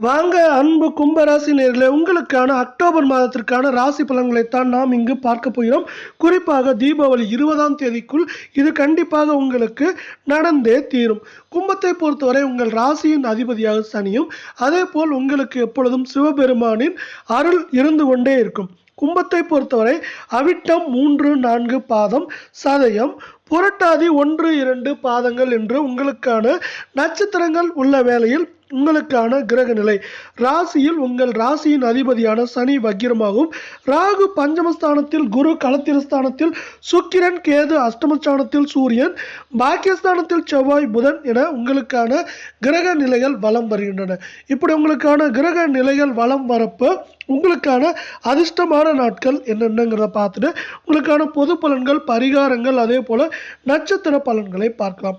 வாங்க அன்பு கும்பராசி நேர்களே உங்களுக்கான அக்டோபர் மாதத்திற்கான ராசி பலன்களைத்தான் நாம் இங்கு பார்க்க போகிறோம். குறிப்பாக தீபாவளி இருபதாம் தேதிக்குள் இது கண்டிப்பாக உங்களுக்கு நடந்தே தீரும். கும்பத்தை பொறுத்தவரை உங்கள் ராசியின் அதிபதியாக சனியும் அதே போல் உங்களுக்கு எப்பொழுதும் சிவபெருமானின் அருள் இருந்து கொண்டே இருக்கும். கும்பத்தை பொறுத்தவரை அவிட்டம் மூன்று நான்கு பாதம் சதயம் புரட்டாதி ஒன்று இரண்டு பாதங்கள் என்று உங்களுக்கான நட்சத்திரங்கள் உள்ள வேளையில் உங்களுக்கான கிரக நிலை ராசியில் உங்கள் ராசியின் அதிபதியான சனி வக்கிரமாகவும் ராகு பஞ்சமஸ்தானத்தில் குரு களத்திரஸ்தானத்தில் சுக்கிரன் கேது அஷ்டமஸ்தானத்தில் சூரியன் பாக்கியஸ்தானத்தில் செவ்வாய் புதன் என உங்களுக்கான கிரக நிலைகள் வலம் வருகின்றன. இப்படி உங்களுக்கான கிரக நிலைகள் வலம் வரப்போ உங்களுக்கான அதிர்ஷ்டமான நாட்கள் என்னென்னங்கிறத பார்த்துட்டு உங்களுக்கான பொது பலன்கள் பரிகாரங்கள் அதே போல் நட்சத்திர பலன்களை பார்க்கலாம்.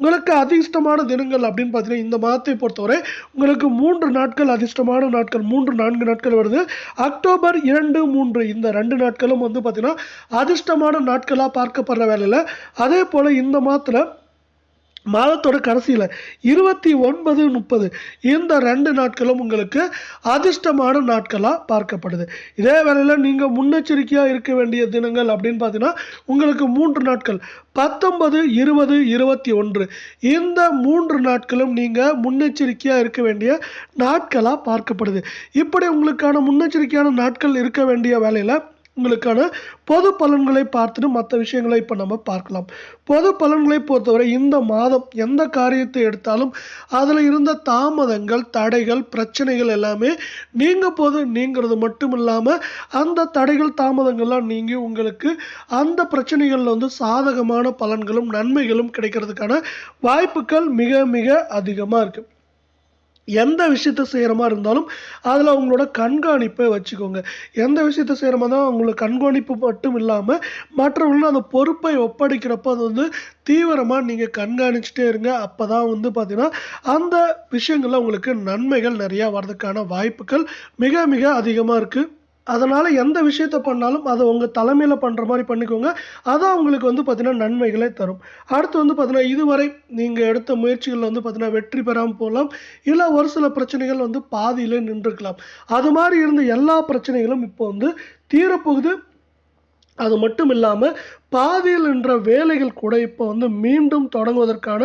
உங்களுக்கு அதிர்ஷ்டமான தினங்கள் அப்படின்னு பார்த்தீங்கன்னா இந்த மாதத்தை பொறுத்தவரை உங்களுக்கு மூன்று நாட்கள் அதிர்ஷ்டமான நாட்கள் மூன்று நான்கு நாட்கள் வருது. அக்டோபர் இரண்டு மூன்று இந்த ரெண்டு நாட்களும் வந்து பார்த்திங்கன்னா அதிர்ஷ்டமான நாட்களாக பார்க்கப்படுற வேலையில். அதே போல் இந்த மாதத்தில் மாதத்தோட கடைசியில் இருபத்தி ஒன்பது முப்பது இந்த ரெண்டு நாட்களும் உங்களுக்கு அதிர்ஷ்டமான நாட்களாக பார்க்கப்படுது. இதே வேளையில் நீங்கள் முன்னெச்சரிக்கையாக இருக்க வேண்டிய தினங்கள் அப்படின்னு பார்த்தீங்கன்னா உங்களுக்கு மூன்று நாட்கள் பத்தொன்பது இருபது இருபத்தி ஒன்று. இந்த மூன்று நாட்களும் நீங்கள் முன்னெச்சரிக்கையாக இருக்க வேண்டிய நாட்களாக பார்க்கப்படுது. இப்படி உங்களுக்கான முன்னெச்சரிக்கையான நாட்கள் இருக்க வேண்டிய வேலையில் உங்களுக்கான பொது பலன்களை பார்த்துட்டு மற்ற விஷயங்களை இப்போ நம்ம பார்க்கலாம். பொது பலன்களை பொறுத்தவரை இந்த மாதம் எந்த காரியத்தை எடுத்தாலும் அதில் இருந்த தாமதங்கள் தடைகள் பிரச்சனைகள் எல்லாமே நீங்க போது நீங்கிறது மட்டும் இல்லாமல் அந்த தடைகள் தாமதங்கள்லாம் நீங்கி உங்களுக்கு அந்த பிரச்சனைகளில் வந்து சாதகமான பலன்களும் நன்மைகளும் கிடைக்கிறதுக்கான வாய்ப்புகள் மிக மிக அதிகமாக இருக்குது எந்த விஷயத்த செய்கிற மாதிரி இருந்தாலும் அதில் அவங்களோட கண்காணிப்பை வச்சுக்கோங்க. எந்த விஷயத்த செய்கிற மாதிரி தான் அவங்களோட கண்காணிப்பு மட்டும் இல்லாமல் மற்றவங்களும் அந்த பொறுப்பை ஒப்படைக்கிறப்ப அது வந்து தீவிரமாக நீங்கள் கண்காணிச்சுட்டே இருங்க. அப்போ தான் வந்து பார்த்திங்கன்னா அந்த விஷயங்களில் உங்களுக்கு நன்மைகள் நிறையா வர்றதுக்கான வாய்ப்புகள் மிக மிக அதிகமாக இருக்குது அதனால் எந்த விஷயத்த பண்ணாலும் அதை உங்கள் தலைமையில் பண்ணுற மாதிரி பண்ணிக்கோங்க. அதான் உங்களுக்கு வந்து பார்த்திங்கன்னா நன்மைகளை தரும். அடுத்து வந்து பார்த்தீங்கன்னா இதுவரை நீங்கள் எடுத்த முயற்சிகளில் வந்து பார்த்திங்கன்னா வெற்றி பெறாமல் போகலாம். இல்லை ஒரு சில பிரச்சனைகள் வந்து பாதியிலே நின்றுக்கலாம் அது மாதிரி இருந்த எல்லா பிரச்சனைகளும் இப்போ வந்து தீரப்போகுது. அது மட்டும் இல்லாமல் பாதியில் என்ற வேலைகள் கூட இப்போ வந்து மீண்டும் தொடங்குவதற்கான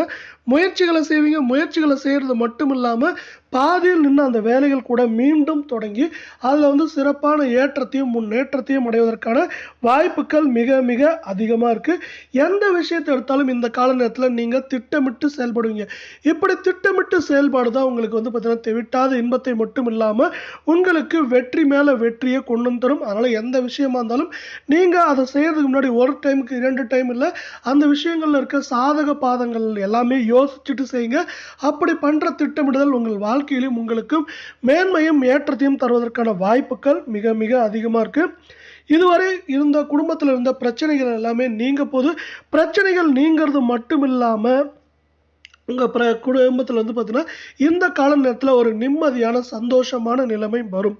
முயற்சிகளை செய்வீங்க. முயற்சிகளை செய்கிறது மட்டும் இல்லாமல் பாதியில் நின்று அந்த வேலைகள் கூட மீண்டும் தொடங்கி அதில் வந்து சிறப்பான ஏற்றத்தையும் முன்னேற்றத்தையும் அடைவதற்கான வாய்ப்புகள் மிக மிக அதிகமாக இருக்குது எந்த விஷயத்தை எடுத்தாலும் இந்த கால நேரத்தில் நீங்கள் திட்டமிட்டு செயல்படுவீங்க. இப்படி திட்டமிட்டு செயல்பாடு தான் உங்களுக்கு வந்து பார்த்தீங்கன்னா தெவிட்டாத இன்பத்தை மட்டும் இல்லாமல் உங்களுக்கு வெற்றி மேலே வெற்றியை கொண்டு வந்து தரும். அதனால் எந்த விஷயமா இருந்தாலும் நீங்கள் அதை செய்கிறதுக்கு முன்னாடி ஒரு டைமுக்கு இரண்டு டைம் இல்லை. அந்த விஷயங்களில் இருக்க சாதக பாதங்கள் எல்லாமே யோசிச்சுட்டு செய்யுங்க. அப்படி பண்ணுற திட்டமிடுதல் உங்கள் வாழ்க்கையிலும் உங்களுக்கும் மேன்மையும் ஏற்றத்தையும் தருவதற்கான வாய்ப்புகள் மிக மிக அதிகமாக இருக்குது இதுவரை இருந்த குடும்பத்தில் இருந்த பிரச்சனைகள் எல்லாமே நீங்க போது. பிரச்சனைகள் நீங்கிறது மட்டும் இல்லாமல் உங்கள் பிர குடும்பத்தில் வந்து பார்த்தீங்கன்னா இந்த கால நேரத்தில் ஒரு நிம்மதியான சந்தோஷமான நிலைமை வரும்.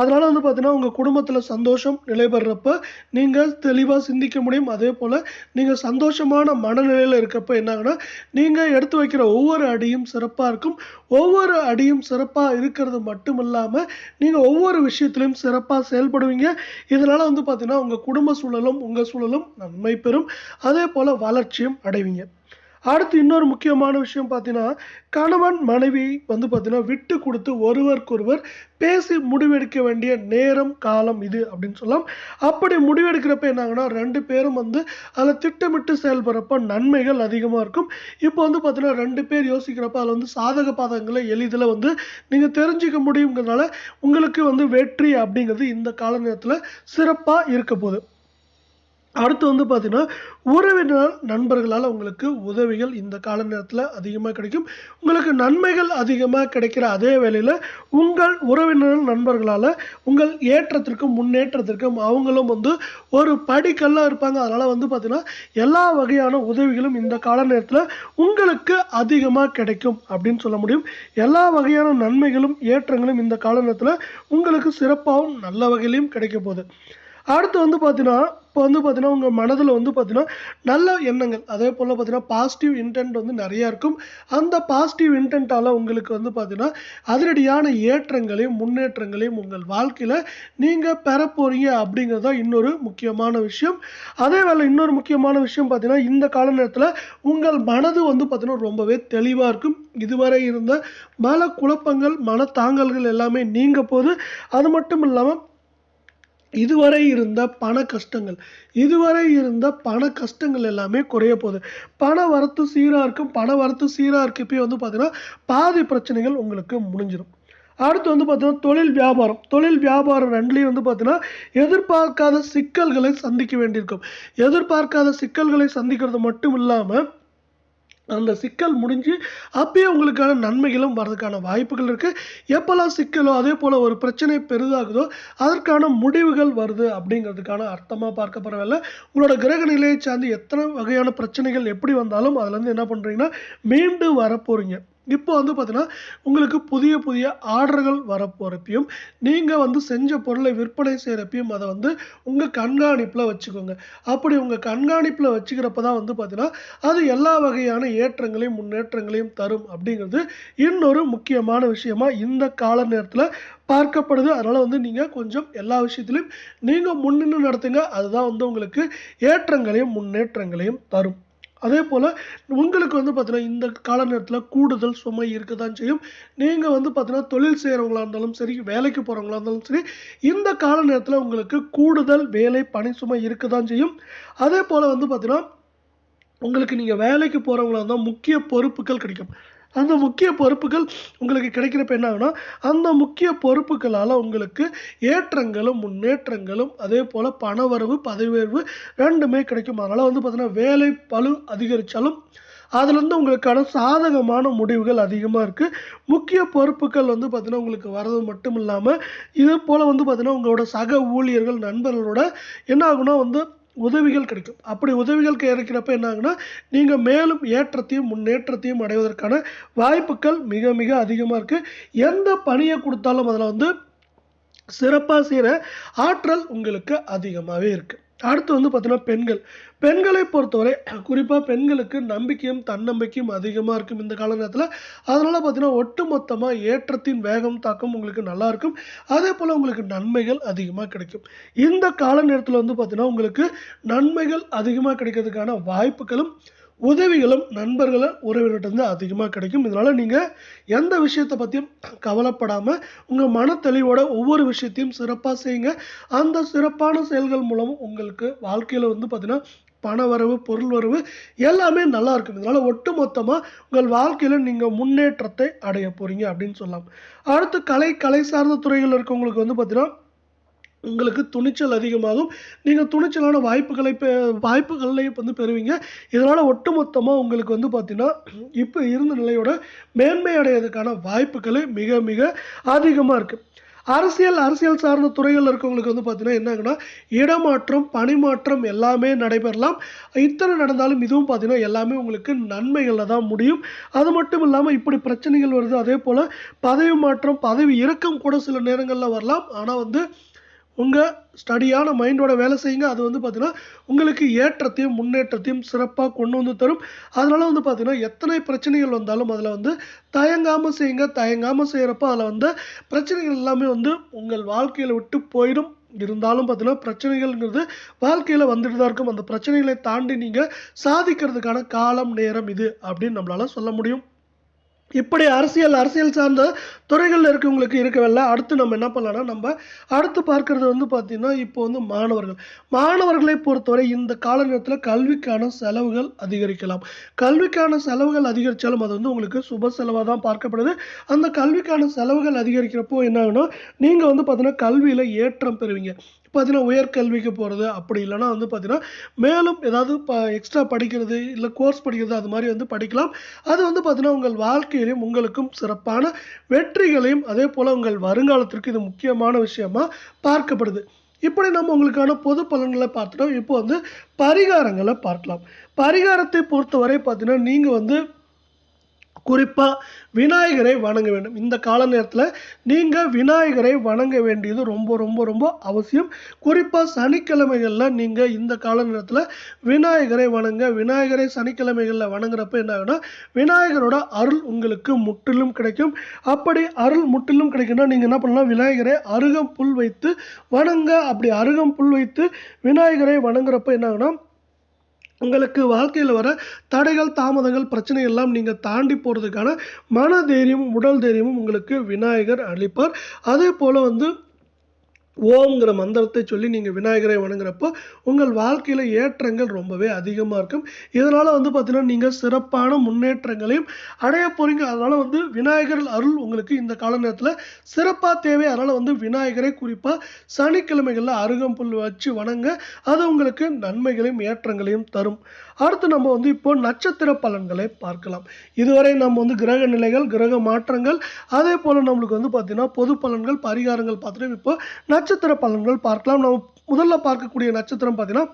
அதனால் வந்து பார்த்தீங்கன்னா உங்கள் குடும்பத்தில் சந்தோஷம் நிலைபெறப்ப நீங்கள் தெளிவாக சிந்திக்க முடியும். அதே போல் நீங்கள் சந்தோஷமான மனநிலையில் இருக்கப்ப என்னாங்கன்னா நீங்கள் எடுத்து வைக்கிற ஒவ்வொரு அடியும் சிறப்பாக இருக்கும். ஒவ்வொரு அடியும் சிறப்பாக இருக்கிறது மட்டும் இல்லாமல் நீங்கள் ஒவ்வொரு விஷயத்திலையும் சிறப்பாக செயல்படுவீங்க. இதனால் வந்து பார்த்தீங்கன்னா உங்கள் குடும்ப சூழலும் உங்கள் சூழலும் நன்மை பெறும். அதே போல் வளர்ச்சியும் அடைவீங்க. அடுத்து இன்னொரு முக்கியமான விஷயம் பார்த்தீங்கன்னா கணவன் மனைவி வந்து பார்த்தீங்கன்னா விட்டு கொடுத்து ஒருவருக்கொருவர் பேசி முடிவெடுக்க வேண்டிய நேரம் காலம் இது அப்படின்னு சொல்லலாம். அப்படி முடிவெடுக்கிறப்ப என்னாங்கன்னா ரெண்டு பேரும் வந்து அதில் திட்டமிட்டு செயல்படுறப்ப நன்மைகள் அதிகமாக இருக்கும். இப்போ வந்து பார்த்தீங்கன்னா ரெண்டு பேர் யோசிக்கிறப்ப அதில் வந்து சாதக பாதகங்களை எளிதில் வந்து நீங்கள் தெரிஞ்சுக்க முடியுங்கிறதுனால உங்களுக்கு வந்து வெற்றி அப்படிங்கிறது இந்த கால நேரத்தில் சிறப்பாக இருக்க போகுது. அடுத்து வந்து பார்த்தீங்கன்னா உறவினர் நண்பர்களால் உங்களுக்கு உதவிகள் இந்த கால நேரத்தில் அதிகமாக கிடைக்கும். உங்களுக்கு நன்மைகள் அதிகமாக கிடைக்கிற அதே வேளையில் உங்கள் உறவினர் நண்பர்களால் உங்கள் ஏற்றத்திற்கும் முன்னேற்றத்திற்கும் அவங்களும் வந்து ஒரு படிக்கல்லாக இருப்பாங்க. அதனால் வந்து பார்த்தீங்கன்னா எல்லா வகையான உதவிகளும் இந்த கால நேரத்தில் உங்களுக்கு அதிகமாக கிடைக்கும் அப்படின்னு சொல்ல முடியும். எல்லா வகையான நன்மைகளும் ஏற்றங்களும் இந்த கால நேரத்தில் உங்களுக்கு சிறப்பாகவும் நல்ல வகையிலையும் கிடைக்க போகுது. அடுத்து வந்து பார்த்தீங்கன்னா இப்போ வந்து பார்த்தீங்கன்னா உங்கள் மனதில் வந்து பார்த்தீங்கன்னா நல்ல எண்ணங்கள். அதே போல் பார்த்தீங்கன்னா பாசிட்டிவ் இன்டென்ட் வந்து நிறையா இருக்கும். அந்த பாசிட்டிவ் இன்டென்ட்டால் உங்களுக்கு வந்து பார்த்தீங்கன்னா அதிரடியான ஏற்றங்களையும் முன்னேற்றங்களையும் உங்கள் வாழ்க்கையில் நீங்கள் பெற போகிறீங்க அப்படிங்கிறது தான் இன்னொரு முக்கியமான விஷயம். அதே வேலை இன்னொரு முக்கியமான விஷயம் பார்த்தீங்கன்னா இந்த கால நேரத்தில் உங்கள் மனது வந்து பார்த்தீங்கன்னா ரொம்பவே தெளிவாக இருக்கும். இதுவரை இருந்த மன குழப்பங்கள் மன தாங்கல்கள் எல்லாமே நீங்க போது. அது மட்டும் இல்லாமல் இதுவரை இருந்த பண கஷ்டங்கள் இதுவரை இருந்த பண கஷ்டங்கள் எல்லாமே குறைய போகுது. பண வரத்து சீராக இருக்கும் பண வரத்து சீராக இருக்கப்பயே வந்து பார்த்தீங்கன்னா பாதி பிரச்சனைகள் உங்களுக்கு முடிஞ்சிடும் அடுத்து வந்து பார்த்தீங்கன்னா தொழில் வியாபாரம். தொழில் வியாபாரம் ரெண்டுலேயும் வந்து பார்த்தீங்கன்னா எதிர்பார்க்காத சிக்கல்களை சந்திக்க வேண்டியிருக்கும். எதிர்பார்க்காத சிக்கல்களை சந்திக்கிறது மட்டும் இல்லாமல் அந்த சிக்கல் முடிஞ்சு அப்பயே உங்களுக்கான நன்மைகளும் வர்றதுக்கான வாய்ப்புகள் இருக்குது எப்போல்லாம் சிக்கலோ அதே போல் ஒரு பிரச்சனை பெரிதாகுதோ அதற்கான முடிவுகள் வருது அப்படிங்கிறதுக்கான அர்த்தமாக பார்க்கப்படவில்லை உங்களோட கிரக நிலையை சார்ந்து எத்தனை வகையான பிரச்சனைகள் எப்படி வந்தாலும் அதுலேருந்து என்ன பண்ணுறீங்கன்னா மீண்டு வரப்போகிறீங்க இப்போ வந்து பார்த்தீங்கன்னா உங்களுக்கு புதிய புதிய ஆர்டர்கள் வரப்போகிறப்பையும் நீங்கள் வந்து செஞ்ச பொருளை விற்பனை செய்கிறப்பையும் அதை வந்து உங்கள் கண்காணிப்பில் வச்சுக்கோங்க. அப்படி உங்கள் கண்காணிப்பில் வச்சுக்கிறப்ப தான் வந்து பார்த்தீங்கன்னா அது எல்லா வகையான ஏற்றங்களையும் முன்னேற்றங்களையும் தரும் அப்படிங்கிறது இன்னொரு முக்கியமான விஷயமா இந்த கால நேரத்தில் பார்க்கப்படுது. அதனால் வந்து நீங்கள் கொஞ்சம் எல்லா விஷயத்துலையும் நீங்கள் முன்னின்று நடத்துங்க. அதுதான் வந்து உங்களுக்கு ஏற்றங்களையும் முன்னேற்றங்களையும் தரும். அதே போல் உங்களுக்கு வந்து பார்த்தீங்கன்னா இந்த கால நேரத்தில் கூடுதல் சுமை இருக்க தான் செய்யும். நீங்கள் வந்து பார்த்தீங்கன்னா தொழில் செய்கிறவங்களா இருந்தாலும் சரி வேலைக்கு போகிறவங்களா இருந்தாலும் சரி இந்த கால நேரத்தில் உங்களுக்கு கூடுதல் வேலை பணி சுமை இருக்க தான் செய்யும். அதே போல் வந்து பார்த்தீங்கன்னா உங்களுக்கு நீங்கள் வேலைக்கு போகிறவங்களா இருந்தால் முக்கிய பொறுப்புகள் கிடைக்கும். அந்த முக்கிய பொறுப்புகள் உங்களுக்கு கிடைக்கிறப்ப என்ன ஆகுனா அந்த முக்கிய பொறுப்புகளால் உங்களுக்கு ஏற்றங்களும் முன்னேற்றங்களும் அதே போல் பணவரவு பதவி உயர்வு ரெண்டுமே கிடைக்கும். அதனால் வந்து பார்த்தீங்கன்னா வேலை பளு அதிகரித்தாலும் அதுலேருந்து உங்களுக்கான சாதகமான முடிவுகள் அதிகமாக இருக்குது முக்கிய பொறுப்புகள் வந்து பார்த்திங்கன்னா உங்களுக்கு வர்றது மட்டும் இல்லாமல் இது போல் வந்து பார்த்திங்கன்னா உங்களோட சக ஊழியர்கள் நண்பர்களோட என்ன ஆகுனா வந்து உதவிகள் கிடைக்கும். அப்படி உதவிகள் கிடைக்கிறப்ப என்ன ஆகுனா நீங்கள் மேலும் ஏற்றத்தையும் முன்னேற்றத்தையும் அடைவதற்கான வாய்ப்புகள் மிக மிக அதிகமாக இருக்குது எந்த பணியை கொடுத்தாலும் அதில் வந்து சிறப்பாக செய்கிற ஆற்றல் உங்களுக்கு அதிகமாகவே இருக்குது அடுத்து வந்து பார்த்தீங்கன்னா பெண்கள். பெண்களை பொறுத்தவரை குறிப்பாக பெண்களுக்கு நம்பிக்கையும் தன்னம்பிக்கையும் அதிகமாக இருக்கும் இந்த கால நேரத்தில் அதனால் பார்த்தீங்கன்னா ஒட்டுமொத்தமாக ஏற்றத்தின் வேகம் தாக்கம் உங்களுக்கு நல்லா இருக்கும். அதே போல் உங்களுக்கு நன்மைகள் அதிகமாக கிடைக்கும். இந்த கால நேரத்தில் வந்து பார்த்தீங்கன்னா உங்களுக்கு நன்மைகள் அதிகமாக கிடைக்கிறதுக்கான வாய்ப்புகளும் உதவிகளும் நண்பர்களை உறவினர்கிட்ட அதிகமாக கிடைக்கும். இதனால் நீங்கள் எந்த விஷயத்தை பற்றியும் கவலைப்படாமல் உங்கள் மனத்தெளிவோட ஒவ்வொரு விஷயத்தையும் சிறப்பாக செய்யுங்க. அந்த சிறப்பான செயல்கள் மூலம் உங்களுக்கு வாழ்க்கையில் வந்து பார்த்திங்கன்னா பண வரவு பொருள் வரவு எல்லாமே நல்லா இருக்கும் இதனால் ஒட்டு மொத்தமாக உங்கள் வாழ்க்கையில் நீங்கள் முன்னேற்றத்தை அடைய போகிறீங்க அப்படின்னு சொல்லலாம். அடுத்து கலை கலை சார்ந்த துறைகள் இருக்கவங்களுக்கு வந்து பார்த்தீங்கன்னா உங்களுக்கு துணிச்சல் அதிகமாகும். நீங்கள் துணிச்சலான வாய்ப்புகளை பெ வாய்ப்புகளை வந்து பெறுவீங்க. இதனால் ஒட்டுமொத்தமாக உங்களுக்கு வந்து பார்த்தீங்கன்னா இப்போ இருந்த நிலையோட மேன்மை அடையிறதுக்கான வாய்ப்புகளே மிக மிக அதிகமாக இருக்குது அரசியல் அரசியல் சார்ந்த துறைகள் இருக்கவங்களுக்கு வந்து பார்த்தீங்கன்னா என்னங்கன்னா இடமாற்றம் பணிமாற்றம் எல்லாமே நடைபெறலாம். இத்தனை நடந்தாலும் இதுவும் பார்த்தீங்கன்னா எல்லாமே உங்களுக்கு நன்மைகளில் தான் முடியும். அது மட்டும் இல்லாமல் இப்படி பிரச்சனைகள் வருது. அதே போல் பதவி மாற்றம் பதவி இறக்கம் கூட சில நேரங்களில் வரலாம். ஆனால் வந்து உங்கள் ஸ்டடியான மைண்டோட வேலை செய்யுங்க. அது வந்து பார்த்தீங்கன்னா உங்களுக்கு ஏற்றத்தையும் முன்னேற்றத்தையும் சிறப்பாக கொண்டு வந்து தரும். அதனால் வந்து பார்த்திங்கன்னா எத்தனை பிரச்சனைகள் வந்தாலும் அதில் வந்து தயங்காமல் செய்யுங்க. தயங்காமல் செய்கிறப்ப அதில் வந்து பிரச்சனைகள் எல்லாமே வந்து உங்கள் வாழ்க்கையில் விட்டு போயிடும். இருந்தாலும் பார்த்தீங்கன்னா பிரச்சனைகள்ங்கிறது வாழ்க்கையில் வந்துட்டு தான் இருக்கும். அந்த பிரச்சனைகளை தாண்டி நீங்கள் சாதிக்கிறதுக்கான காலம் நேரம் இது அப்படின்னு நம்மளால் சொல்ல முடியும். இப்படி அரசியல் அரசியல் சார்ந்த துறைகளில் இருக்கவங்களுக்கு இருக்கவில்லை. அடுத்து நம்ம என்ன பண்ணலாம்னா நம்ம அடுத்து பார்க்கறது வந்து பார்த்திங்கன்னா இப்போ வந்து மாணவர்கள். மாணவர்களை பொறுத்தவரை இந்த காலநேரத்தில் கல்விக்கான செலவுகள் அதிகரிக்கலாம். கல்விக்கான செலவுகள் அதிகரித்தாலும் அது வந்து உங்களுக்கு சுப செலவாக தான் பார்க்கப்படுது. அந்த கல்விக்கான செலவுகள் அதிகரிக்கிறப்போ என்ன ஆகணும் நீங்கள் வந்து பார்த்தீங்கன்னா கல்வியில் ஏற்றம் பெறுவீங்க. பார்த்தீங்கன்னா உயர்கல்விக்கு போகிறது அப்படி இல்லைன்னா வந்து பார்த்தீங்கன்னா மேலும் ஏதாவது ப எக்ஸ்ட்ரா படிக்கிறது இல்லை கோர்ஸ் படிக்கிறது அது மாதிரி வந்து படிக்கலாம். அது வந்து பார்த்தீங்கன்னா உங்கள் வாழ்க்கையிலையும் உங்களுக்கும் சிறப்பான வெற்றிகளையும் அதே போல் உங்கள் வருங்காலத்திற்கு இது முக்கியமான விஷயமா பார்க்கப்படுது. இப்படி நம்ம உங்களுக்கான பொது பலன்களை பார்த்துட்டோம். இப்போ வந்து பரிகாரங்களை பார்க்கலாம். பரிகாரத்தை பொறுத்தவரை பார்த்தீங்கன்னா நீங்கள் வந்து குறிப்பாக விநாயகரை வணங்க வேண்டும். இந்த கால நேரத்தில் நீங்கள் விநாயகரை வணங்க வேண்டியது ரொம்ப ரொம்ப ரொம்ப அவசியம். குறிப்பாக சனிக்கிழமைகளில் நீங்கள் இந்த கால நேரத்தில் விநாயகரை வணங்க விநாயகரை சனிக்கிழமைகளில் வணங்குறப்ப என்ன ஆகுனா விநாயகரோட அருள் உங்களுக்கு முற்றிலும் கிடைக்கும். அப்படி அருள் முற்றிலும் கிடைக்கும்னா நீங்கள் என்ன பண்ணலாம் விநாயகரை அருகம் புல் வைத்து வணங்க. அப்படி அருகம் புல் வைத்து விநாயகரை வணங்குறப்ப என்ன ஆகுனா உங்களுக்கு வாழ்க்கையில் வர தடைகள் தாமதங்கள் பிரச்சனை எல்லாம் நீங்கள் தாண்டி போகிறதுக்கான மன தைரியமும் உடல் தைரியமும் உங்களுக்கு விநாயகர் அளிப்பார். அதே போல் வந்து ஓம்ங்கிற மந்திரத்தை சொல்லி நீங்கள் விநாயகரை வணங்குறப்போ உங்கள் வாழ்க்கையில் ஏற்றங்கள் ரொம்பவே அதிகமாக இருக்கும். இதனால் வந்து பார்த்தீங்கன்னா நீங்கள் சிறப்பான முன்னேற்றங்களையும் அடைய போகிறீங்க அதனால் வந்து விநாயகர் அருள் உங்களுக்கு இந்த கால நேரத்தில் சிறப்பாக தேவை. அதனால் வந்து விநாயகரை குறிப்பாக சனிக்கிழமைகளில் அருகம்புல் வச்சு வணங்க. அது உங்களுக்கு நன்மைகளையும் ஏற்றங்களையும் தரும். அடுத்து நம்ம வந்து இப்போ நட்சத்திர பலன்களை பார்க்கலாம். இதுவரை நம்ம வந்து கிரக நிலைகள் கிரக மாற்றங்கள் அதே போல் நம்மளுக்கு வந்து பார்த்தீங்கன்னா பொது பலன்கள் பரிகாரங்கள் பார்த்துட்டு இப்போ நட்சத்திர பலன்கள் பார்க்கலாம். நம்ம முதல்ல பார்க்கக்கூடிய நட்சத்திரம் பார்த்தீங்கன்னா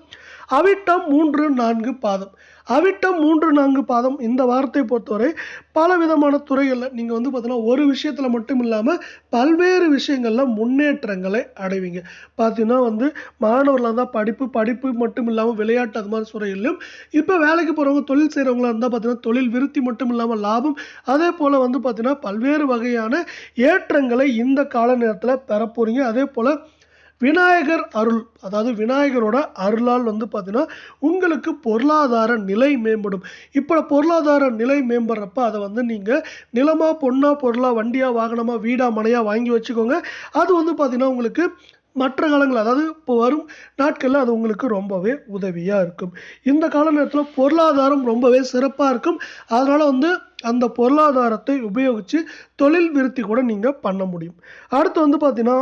அவிட்டம் மூன்று நான்கு பாதம். அவிட்டம் மூன்று நான்கு பாதம் இந்த வாரத்தை பொறுத்தவரை பல விதமான துறைகளில் நீங்கள் வந்து பார்த்தீங்கன்னா ஒரு விஷயத்தில் மட்டும் இல்லாமல் பல்வேறு விஷயங்களில் முன்னேற்றங்களை அடைவீங்க. பார்த்தீங்கன்னா வந்து மாணவர்களாக இருந்தால் படிப்பு படிப்பு மட்டும் இல்லாமல் விளையாட்டு அது மாதிரி துறைகளிலும் இப்போ வேலைக்கு போகிறவங்க தொழில் செய்கிறவங்களா இருந்தால் பார்த்தீங்கன்னா தொழில் விருத்தி மட்டும் இல்லாமல் லாபம் அதே போல் வந்து பார்த்தீங்கன்னா பல்வேறு வகையான ஏற்றங்களை இந்த கால நேரத்தில் பெற போகிறீங்க அதே போல் விநாயகர் அருள் அதாவது விநாயகரோட அருளால் வந்து பார்த்திங்கன்னா உங்களுக்கு பொருளாதார நிலை மேம்படும். இப்போ பொருளாதார நிலை மேம்படுறப்ப அதை வந்து நீங்கள் நிலமாக பொண்ணாக பொருளாக வண்டியாக வாகனமாக வீடாக மனையாக வாங்கி வச்சுக்கோங்க. அது வந்து பார்த்திங்கன்னா உங்களுக்கு மற்ற காலங்கள் அதாவது இப்போ வரும் நாட்களில் அது உங்களுக்கு ரொம்பவே உதவியாக இருக்கும். இந்த கால நேரத்தில் பொருளாதாரம் ரொம்பவே சிறப்பாக இருக்கும். அதனால் வந்து அந்த பொருளாதாரத்தை உபயோகித்து தொழில் விருத்தி கூட நீங்கள் பண்ண முடியும். அடுத்து வந்து பார்த்திங்கன்னா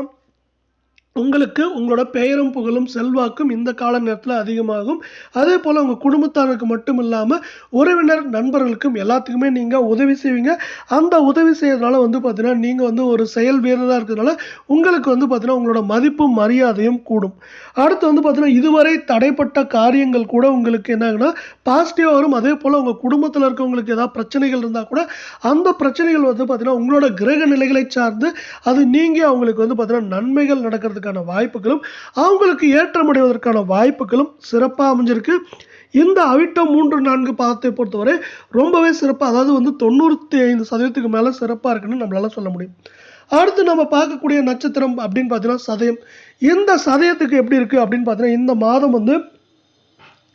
உங்களுக்கு உங்களோட பெயரும் புகழும் செல்வாக்கும் இந்த கால நேரத்தில் அதிகமாகும். அதே போல் உங்கள் குடும்பத்தாருக்கு மட்டும் இல்லாமல் உறவினர் நண்பர்களுக்கும் எல்லாத்துக்குமே நீங்கள் உதவி செய்வீங்க. அந்த உதவி செய்யறதுனால வந்து பார்த்தீங்கன்னா நீங்கள் வந்து ஒரு செயல் வீரராக இருக்கிறதுனால உங்களுக்கு வந்து பார்த்தீங்கன்னா உங்களோட மதிப்பும் மரியாதையும் கூடும். அடுத்து வந்து பார்த்தீங்கன்னா இதுவரை தடைப்பட்ட காரியங்கள் கூட உங்களுக்கு என்னாகுன்னா பாசிட்டிவாக வரும். அதே போல் உங்கள் குடும்பத்தில் இருக்கவங்களுக்கு ஏதாவது பிரச்சனைகள் இருந்தால் கூட அந்த பிரச்சனைகள் வந்து பார்த்தீங்கன்னா உங்களோட கிரக நிலைகளை சார்ந்து அது நீங்கள் அவங்களுக்கு வந்து பார்த்தீங்கன்னா நன்மைகள் நடக்கிறதுக்கு அமைவதற்கான வாய்ப்புகளும் அவங்களுக்கு ஏற்றமடைவதற்கான வாய்ப்புகளும் சிறப்பாக அமைஞ்சிருக்கு. இந்த அவிட்டம் மூன்று நான்கு பாதத்தை பொறுத்தவரை ரொம்பவே சிறப்பாக அதாவது வந்து தொண்ணூற்றி ஐந்து சதவீதத்துக்கு மேலே சிறப்பாக இருக்குன்னு நம்மளால சொல்ல முடியும். அடுத்து நம்ம பார்க்கக்கூடிய நட்சத்திரம் அப்படின்னு பார்த்தீங்கன்னா சதயம். இந்த சதயத்துக்கு எப்படி இருக்குது அப்படின்னு பார்த்தீங்கன்னா இந்த மாதம் வந்து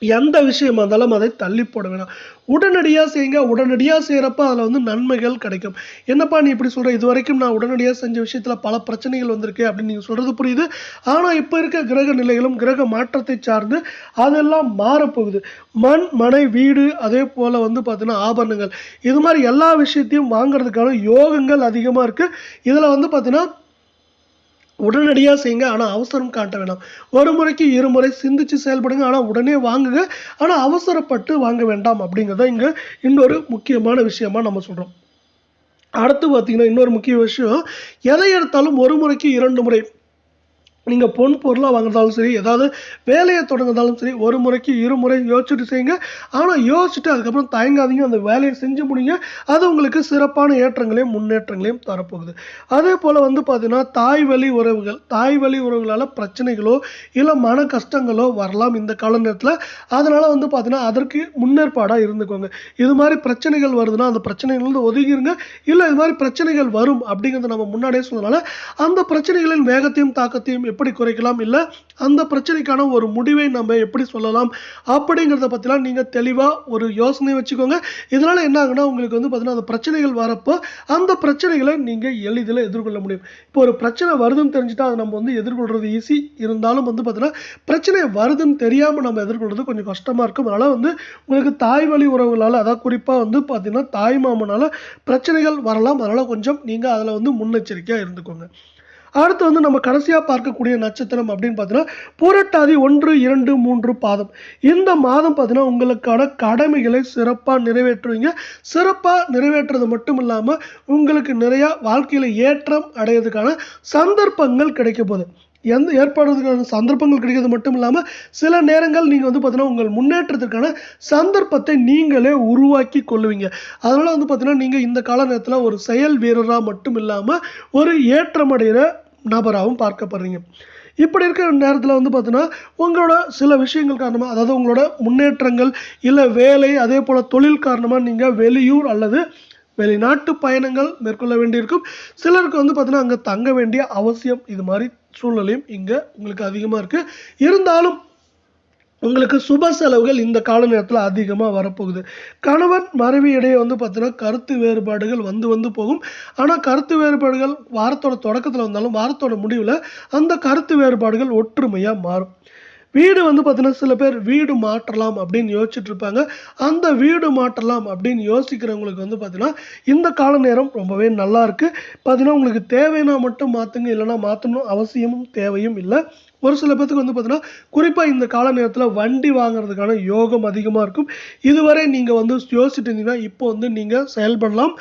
எந்த விஷயமா இருந்தாலும் அதை தள்ளி போட வேணாம். உடனடியாக செய்யுங்க. உடனடியாக செய்கிறப்ப அதில் வந்து நன்மைகள் கிடைக்கும். என்னப்பா நீ இப்படி சொல்கிற இது வரைக்கும் நான் உடனடியாக செஞ்ச விஷயத்தில் பல பிரச்சனைகள் வந்திருக்கு அப்படின்னு நீங்கள் சொல்கிறது புரியுது. ஆனால் இப்போ இருக்க கிரக நிலைகளும் கிரக மாற்றத்தை சார்ந்து அதெல்லாம் மாறப்போகுது. மண் மனை வீடு அதே போல் வந்து பார்த்தீங்கன்னா ஆபரணங்கள். இது மாதிரி எல்லா விஷயத்தையும் வாங்குறதுக்கான யோகங்கள் அதிகமாக இருக்குது இதில் வந்து பார்த்தீங்கன்னா உடனடியாக செய்யுங்க. ஆனால் அவசரம் காட்ட வேணாம். ஒரு முறைக்கு இருமுறை சிந்திச்சு செயல்படுங்க. ஆனால் உடனே வாங்குங்க. ஆனால் அவசரப்பட்டு வாங்க வேண்டாம் அப்படிங்கிறத இங்கே இன்னொரு முக்கியமான விஷயமா நம்ம சொல்கிறோம் அடுத்து பார்த்தீங்கன்னா இன்னொரு முக்கிய விஷயம் எதை எடுத்தாலும் ஒரு முறைக்கு இரண்டு முறை நீங்கள் பொன் பொருளாக வாங்குறதாலும் சரி ஏதாவது வேலையை தொடங்குறதாலும் சரி ஒரு முறைக்கு இரு முறை யோசிச்சுட்டு செய்யுங்க. ஆனால் யோசிச்சுட்டு அதுக்கப்புறம் தயங்காதீங்க அந்த வேலையை செஞ்சு முடிங்க. அது உங்களுக்கு சிறப்பான ஏற்றங்களையும் முன்னேற்றங்களையும் தரப்போகுது. அதே போல் வந்து பார்த்தீங்கன்னா தாய் வழி உறவுகள் தாய் வழி உறவுகளால் பிரச்சனைகளோ இல்லை மன கஷ்டங்களோ வரலாம் இந்த கால நேரத்தில் அதனால் வந்து பார்த்தீங்கன்னா அதற்கு முன்னேற்பாடாக இருந்துக்கோங்க. இது மாதிரி பிரச்சனைகள் வருதுன்னா அந்த பிரச்சனைகள்லேருந்து ஒதுங்கிருங்க. இல்லை இது மாதிரி பிரச்சனைகள் வரும் அப்படிங்கிறத நம்ம முன்னாடியே சொன்னதுனால அந்த பிரச்சனைகளின் வேகத்தையும் தாக்கத்தையும் எப்படி குறைக்கலாம்? இல்லை அந்த பிரச்சனைக்கான ஒரு முடிவை நம்ம எப்படி சொல்லலாம்? அப்படிங்கிறத பற்றிலாம் நீங்கள் தெளிவாக ஒரு யோசனை வச்சுக்கோங்க. இதனால் என்ன ஆகுனா உங்களுக்கு வந்து பார்த்தீங்கன்னா அந்த பிரச்சனைகள் வரப்போ அந்த பிரச்சனைகளை நீங்கள் எளிதில் எதிர்கொள்ள முடியும். இப்போ ஒரு பிரச்சனை வருதுன்னு தெரிஞ்சுட்டா அதை நம்ம வந்து எதிர்கொள்கிறது ஈஸி இருந்தாலும் வந்து பார்த்தீங்கன்னா பிரச்சனை வருதுன்னு தெரியாமல் நம்ம எதிர்கொள்றது கொஞ்சம் கஷ்டமாக இருக்கும். அதனால் வந்து உங்களுக்கு தாய் வழி உறவுகளால் அதாவது குறிப்பாக வந்து பார்த்தீங்கன்னா தாய் மாமனால் பிரச்சனைகள் வரலாம். அதனால் கொஞ்சம் நீங்கள் அதில் வந்து முன்னெச்சரிக்கையாக இருந்துக்கோங்க. அடுத்து வந்து நம்ம கடைசியாக பார்க்கக்கூடிய நட்சத்திரம் அப்படின்னு பார்த்தீங்கன்னா புரட்டாதி ஒன்று இரண்டு மூன்று பாதம். இந்த மாதம் பார்த்தீங்கன்னா உங்களுக்கான கடமைகளை சிறப்பாக நிறைவேற்றுவீங்க. சிறப்பாக நிறைவேற்றுறது மட்டும் இல்லாமல் உங்களுக்கு நிறையா வாழ்க்கையில் ஏற்றம் அடையிறதுக்கான சந்தர்ப்பங்கள் கிடைக்க போகுது. எந்த ஏற்படுறதுக்கான சந்தர்ப்பங்கள் கிடைக்கிறது மட்டும் இல்லாமல் சில நேரங்கள் நீங்கள் வந்து பார்த்தீங்கன்னா உங்கள் முன்னேற்றத்திற்கான சந்தர்ப்பத்தை நீங்களே உருவாக்கி கொள்ளுவீங்க. அதனால் வந்து பார்த்தீங்கன்னா நீங்கள் இந்த கால நேரத்தில் ஒரு செயல் வீரராக மட்டும் இல்லாமல் ஒரு ஏற்றமடைகிற நபராகவும் பார்க்கப்படுறீங்க. இப்படி இருக்கிற நேரத்தில் வந்து பார்த்தீங்கன்னா உங்களோட சில விஷயங்கள் காரணமாக அதாவது உங்களோட முன்னேற்றங்கள் இல்லை வேலை அதே போல் தொழில் காரணமாக நீங்கள் வெளியூர் அல்லது வெளிநாட்டு பயணங்கள் மேற்கொள்ள வேண்டியிருக்கும். சிலருக்கு வந்து பார்த்தீங்கன்னா அங்கே தங்க வேண்டிய அவசியம் இது மாதிரி சூழ்நிலையும் இங்கே உங்களுக்கு அதிகமாக இருக்குது இருந்தாலும் உங்களுக்கு சுப செலவுகள் இந்த கால நேரத்தில் அதிகமாக வரப்போகுது. கணவன் மனைவி இடையே வந்து பார்த்தீங்கன்னா கருத்து வேறுபாடுகள் வந்து வந்து போகும். ஆனால் கருத்து வேறுபாடுகள் வாரத்தோட தொடக்கத்தில் வந்தாலும் வாரத்தோட முடிவில் அந்த கருத்து வேறுபாடுகள் ஒற்றுமையாக மாறும். வீடு வந்து பார்த்தீங்கன்னா சில பேர் வீடு மாற்றலாம் அப்படின்னு யோசிச்சுட்டு இருப்பாங்க. அந்த வீடு மாற்றலாம் அப்படின்னு யோசிக்கிறவங்களுக்கு வந்து பார்த்தீங்கன்னா இந்த கால நேரம் ரொம்பவே நல்லா இருக்குது பார்த்தீங்கன்னா உங்களுக்கு தேவைன்னா மட்டும் மாற்றுங்க இல்லைன்னா மாற்றணும் அவசியமும் தேவையும் இல்லை. ஒரு சில பேர்த்துக்கு வந்து பார்த்தீங்கன்னா குறிப்பாக இந்த கால நேரத்தில் வண்டி வாங்குறதுக்கான யோகம் அதிகமாக இருக்கும். இதுவரை நீங்கள் வந்து யோசிச்சுட்டு இருந்தீங்கன்னா இப்போ வந்து நீங்கள் செயல்படலாம்.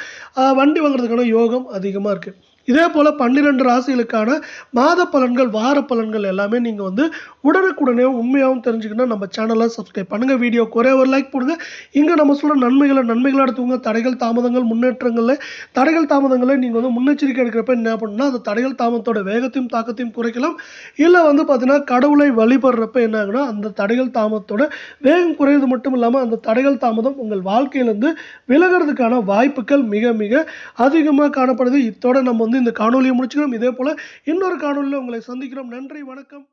வண்டி வாங்குறதுக்கான யோகம் அதிகமாக இருக்குது இதே போல் பன்னிரெண்டு ராசிகளுக்கான மாத பலன்கள் வார பலன்கள் எல்லாமே நீங்கள் வந்து உடனுக்குடனே உண்மையாகவும் தெரிஞ்சுக்கணும் நம்ம சேனலை சப்ஸ்கிரைப் பண்ணுங்கள் வீடியோ குறைய ஒரு லைக் போடுங்க. இங்கே நம்ம சொல்கிற நன்மைகளை நன்மைகளாக எடுத்துக்கோங்க தடைகள் தாமதங்கள் முன்னேற்றங்களில் தடைகள் தாமதங்களை நீங்கள் வந்து முன்னெச்சரிக்கை எடுக்கிறப்ப என்ன பண்ணுன்னா அந்த தடைகள் தாமதத்தோட வேகத்தையும் தாக்கத்தையும் குறைக்கலாம். இல்லை வந்து பார்த்தீங்கன்னா கடவுளை வழிபடுறப்ப என்ன ஆகுனா அந்த தடைகள் தாமதத்தோட வேகம் குறையிறது மட்டும் இல்லாமல் அந்த தடைகள் தாமதம் உங்கள் வாழ்க்கையிலேருந்து விலகிறதுக்கான வாய்ப்புகள் மிக மிக அதிகமாக காணப்படுது. இத்தோட நம்ம வந்து இந்த காணொலியை முடிச்சுக்கிறோம். இதே போல் இன்னொரு காணொலியில் உங்களை சந்திக்கிறோம். நன்றி வணக்கம்.